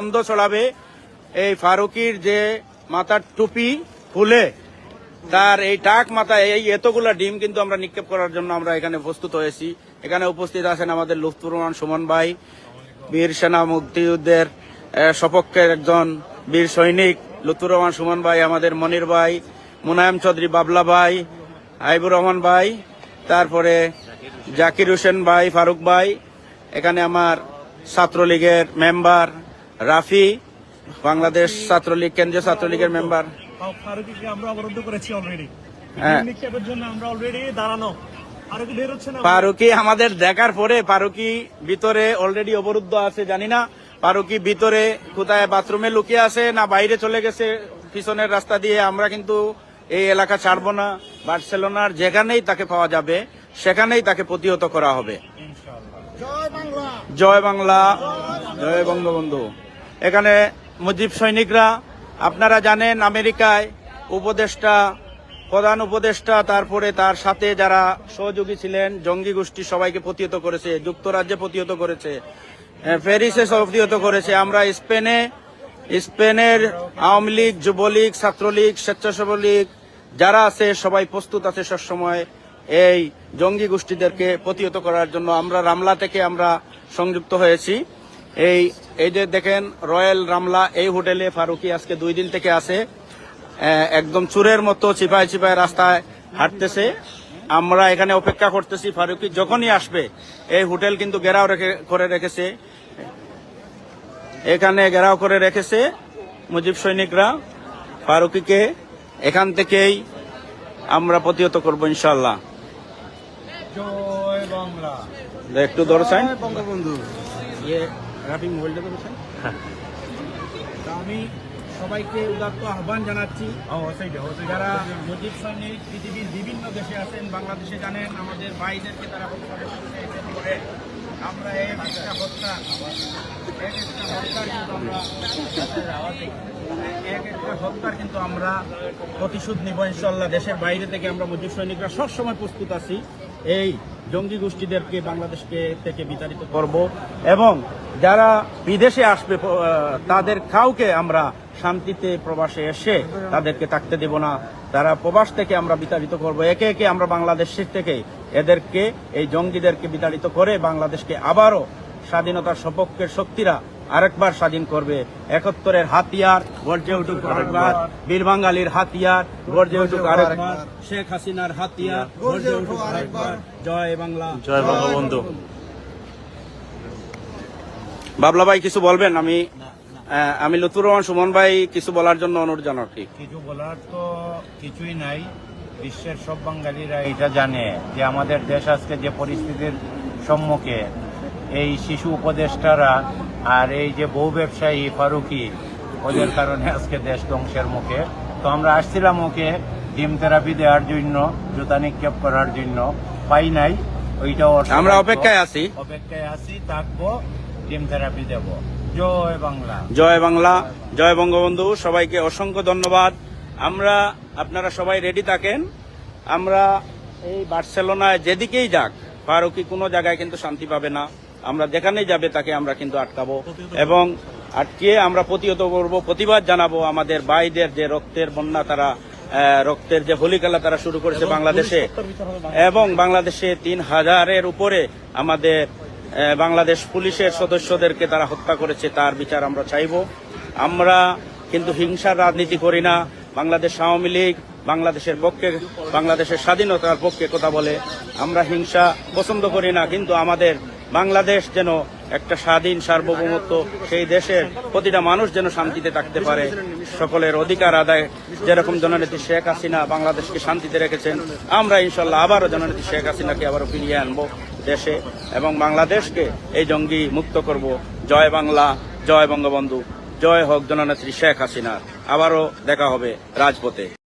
গন্ধ ছড়াবে। এই ফারুকির যে মাথার টুপি খুলে তার এই টাক মাথায় এই এতগুলা ডিম কিন্তু আমরা নিক্ষেপ করার জন্য আমরা এখানে প্রস্তুত হয়েছি। এখানে উপস্থিত আছেন আমাদের লুৎফুর রহমান সুমন ভাই, বীর সেনা মুক্তিযুদ্ধের সপক্ষের একজন বীর সৈনিক লুৎফুর রহমান সুমন ভাই, আমাদের মনির ভাই, মুনায়ম চৌধুরী বাবলা ভাই, হাইবুর রহমান ভাই, তারপরে জাকির হোসেন ভাই, ফারুক ভাই, এখানে আমার ছাত্রলীগের মেম্বার রাফি বাংলাদেশ ছাত্রলীগ কেন্দ্রীয় ছাত্রলীগের মেম্বার। ফারুকিকে আমরা অবরুদ্ধ করেছি অলরেডি হ্যাঁ। জন্য আমরা অলরেডি দাঁড়ানো। পারুকি আমাদের দেখার পরে পারুকি ভিতরে অলরেডি অবরুদ্ধ আছে জানি না। পারুকি ভিতরে কোথায় বাথরুমে লুকিয়ে আছে না বাইরে চলে গেছে পিছনের রাস্তা দিয়ে আমরা কিন্তু এই এলাকা ছাড়বো না। বার্সেলোনার যেখানেই তাকে পাওয়া যাবে সেখানেই তাকে প্রতিহত করা হবে। জয় বাংলা। জয় বঙ্গবন্ধু। এখানে মুজিব সৈনিকরা, আপনারা জানেন আমেরিকায় উপদেষ্টা, প্রধান উপদেষ্টা, তারপরে তার সাথে যারা সহযোগী ছিলেন, জঙ্গি গোষ্ঠী সবাইকে প্রতিহত করেছে, যুক্তরাজ্যে প্রতিহত করেছে প্যারিসে প্রতিহত করেছে। আমরা স্পেনে, স্পেনের আওয়ামী লীগ, যুবলীগ, ছাত্রলীগ স্বেচ্ছাসেবক লীগ যারা আছে, সবাই প্রস্তুত আছে সবসময় এই জঙ্গি গোষ্ঠীদেরকে প্রতিহত করার জন্য। আমরা রামলা থেকে আমরা সংযুক্ত হয়েছি। এই এই যে দেখেন রয়্যাল রামলা এই হোটেলে ফারুকি আজকে দুই দিন থেকে আছে। একদম চুরের মতো চিপায় চিপায় রাস্তায় হাঁটতেছে। আমরা এখানে অপেক্ষা করতেছি ফারুকি যখনই আসবে এই হোটেল কিন্তু ঘেরাও রেখে করে রেখেছে। এখানে ঘেরাও করে রেখেছে মুজিব সৈনিকরা ফারুকিকে। এখান থেকেই আমরা প্রতিহত করব ইনশাল্লাহ একটু ধরছেন বঙ্গবন্ধু। রাফিং মোবাইলটা ধরেছেন তা আমি সবাইকে উদাত্ত আহ্বান জানাচ্ছি যারা মুজিব সৈনিক পৃথিবীর বিভিন্ন দেশে আছেন বাংলাদেশে জানেন আমাদের ভাইদেরকে তারা করে আমরা এক একটা হত্যা এক একটা হত্যার কিন্তু আমরা এক একটা হত্যার কিন্তু আমরা প্রতিশোধ নিব ইনশাল্লাহ দেশের বাইরে থেকে আমরা মুজিব সৈনিকরা সবসময় প্রস্তুত আছি। এই জঙ্গি গোষ্ঠীদেরকে বাংলাদেশকে থেকে বিতাড়িত করব এবং যারা বিদেশে আসবে তাদের কাউকে আমরা শান্তিতে প্রবাসে এসে তাদেরকে থাকতে দেব না। তারা প্রবাস থেকে আমরা বিতাড়িত করব। একে একে আমরা বাংলাদেশের থেকে এদেরকে, এই জঙ্গিদেরকে বিতাড়িত করে বাংলাদেশকে আবারও স্বাধীনতার সপক্ষের শক্তিরা আরেকবার স্বাধীন করবে। একাত্তরের হাতিয়ার গর্জে উঠুক আরেকবার। বীর বাঙালির হাতিয়ার গর্জে উঠুক আরেকবার। শেখ হাসিনার হাতিয়ার গর্জে উঠুক আরেকবার। জয় বাংলা। জয় বঙ্গবন্ধু বাবলা ভাই কিছু বলবেন? আমি আহ, আমি লুতুর রহমান সুমন ভাই কিছু বলার জন্য অনুরোধ জানাচ্ছি কিছু বলার তো কিছুই নাই। বিশ্বের সব বাঙালিরা এটা জানে যে আমাদের দেশ আজকে যে পরিস্থিতির সম্মুখে এই শিশু উপদেষ্টারা আর এই যে বহু ব্যবসায়ী ফারুকি ওদের কারণে আজকে দেশ ধ্বংসের মুখে। তো আমরা আসছিলাম ওকে ডিম থেরাপি দেওয়ার জন্য জুতা নিক্ষেপ করার জন্য। পাই নাই ওইটাও আমরা অপেক্ষায় আছি। অপেক্ষায় আছি থাকব ডিম থেরাপি দেব। জয় বাংলা। জয় বাংলা জয় বঙ্গবন্ধু সবাইকে অসংখ্য ধন্যবাদ। আমরা আপনারা সবাই রেডি থাকেন। আমরা এই বার্সেলোনায় যেদিকেই যাক ফারুকি কোনো জায়গায় কিন্তু শান্তি পাবে না। আমরা যেখানেই যাবে তাকে আমরা কিন্তু আটকাবো। এবং আটকে আমরা প্রতিহত করব প্রতিবাদ জানাব আমাদের ভাইদের যে রক্তের বন্যা তারা রক্তের যে হোলি খেলা তারা শুরু করেছে বাংলাদেশে। এবং বাংলাদেশে তিন হাজারের উপরে আমাদের বাংলাদেশ পুলিশের সদস্যদেরকে তারা হত্যা করেছে তার বিচার আমরা চাইব। আমরা কিন্তু হিংসার রাজনীতি করি না। বাংলাদেশ আওয়ামী লীগ বাংলাদেশের পক্ষে বাংলাদেশের স্বাধীনতার পক্ষে কথা বলে। আমরা হিংসা পছন্দ করি না কিন্তু আমাদের বাংলাদেশ যেন একটা স্বাধীন, সার্বভৌমত্ব, সেই দেশের প্রতিটা মানুষ যেন শান্তিতে থাকতে পারে। সকলের অধিকার আদায়, যেরকম জননেত্রী শেখ হাসিনা বাংলাদেশকে শান্তিতে রেখেছেন, আমরা ইনশাল্লাহ আবারও জননেত্রী শেখ হাসিনাকে আবারও ফিরিয়ে আনব দেশে এবং বাংলাদেশকে এই জঙ্গি মুক্ত করব। জয় বাংলা, জয় বঙ্গবন্ধু, জয় হোক জননেত্রী শেখ হাসিনার। আবারও দেখা হবে রাজপথে।